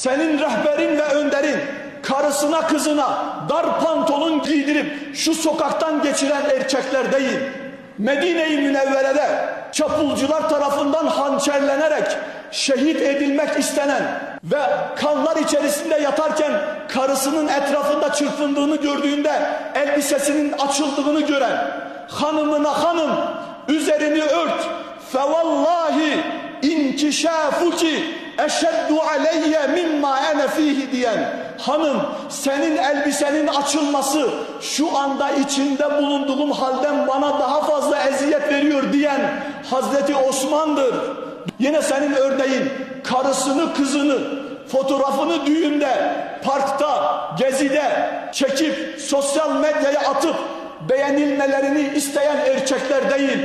Senin rehberin ve önderin karısına kızına dar pantolon giydirip şu sokaktan geçiren erkekler değil. Medine-i Münevvere'de çapulcular tarafından hançerlenerek şehit edilmek istenen ve kanlar içerisinde yatarken karısının etrafında çırpındığını gördüğünde elbisesinin açıldığını gören hanımına hanım üzerini ört fevallahi inkişafuki eşeddu aleyye mimma ene fihi diyen hanım senin elbisenin açılması şu anda içinde bulunduğum halden bana daha fazla eziyet veriyor diyen Hazreti Osman'dır. Yine senin örneğin karısını kızını fotoğrafını düğünde, parkta, gezide çekip sosyal medyaya atıp beğenilmelerini isteyen erkekler değil.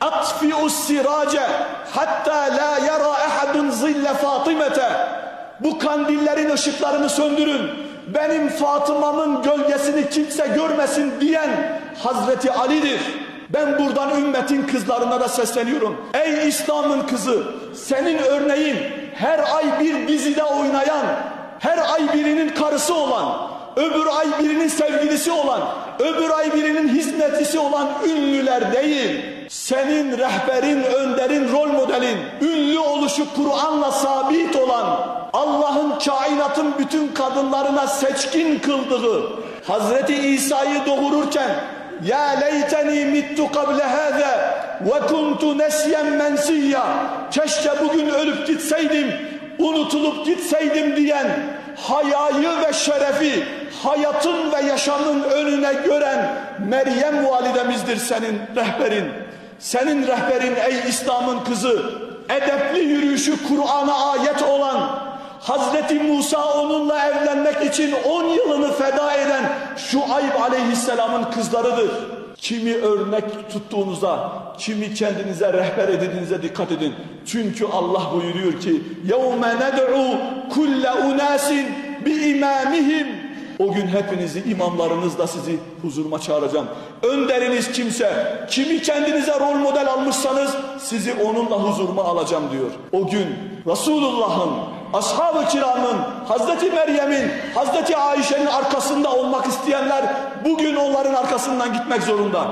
Atfi'u sirace hatta la yara ahadun zille Fatimete. Bu kandillerin ışıklarını söndürün. Benim Fatıma'mın gölgesini kimse görmesin diyen Hazreti Ali'dir. Ben buradan ümmetin kızlarına da sesleniyorum. Ey İslam'ın kızı, senin örneğin her ay bir dizide oynayan, her ay birinin karısı olan, öbür ay birinin sevgilisi olan, öbür ay birinin hizmetlisi olan ünlüler değil. Senin rehberin, önderin, rol modelin, ünlü oluşu Kur'an'la sabit olan, Allah'ın kainatın bütün kadınlarına seçkin kıldığı, Hazreti İsa'yı doğururken ya leyteni mittu kable hâze ve kuntu nesyen mensiyya. Keşke bugün ölüp gitseydim, unutulup gitseydim diyen hayayı ve şerefi hayatın ve yaşamın önüne gören Meryem validemizdir senin rehberin. Senin rehberin ey İslam'ın kızı edepli yürüyüşü Kur'an'a ayet olan Hazreti Musa onunla evlenmek için 10 yılını feda eden Şuayb aleyhisselamın kızlarıdır. Kimi örnek tuttuğunuza, kimi kendinize rehber edindiğinize dikkat edin. Çünkü Allah buyuruyor ki يَوْمَ نَدْعُوا كُلَّ اُنَاسٍ بِاِمَامِهِمْ O gün hepinizi imamlarınızla sizi huzuruma çağıracağım. Önderiniz kimse, kimi kendinize rol model almışsanız sizi onunla huzuruma alacağım diyor. O gün Resulullah'ın, ashab-ı kiramın, Hazreti Meryem'in, Hazreti Ayşe'nin arkasında olmak isteyenler bugün onların arkasından gitmek zorunda.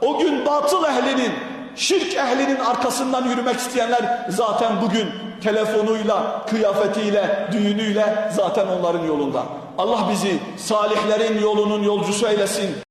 O gün batıl ehlinin, şirk ehlinin arkasından yürümek isteyenler zaten bugün telefonuyla, kıyafetiyle, düğünüyle zaten onların yolunda. Allah bizi salihlerin yolunun yolcusu eylesin.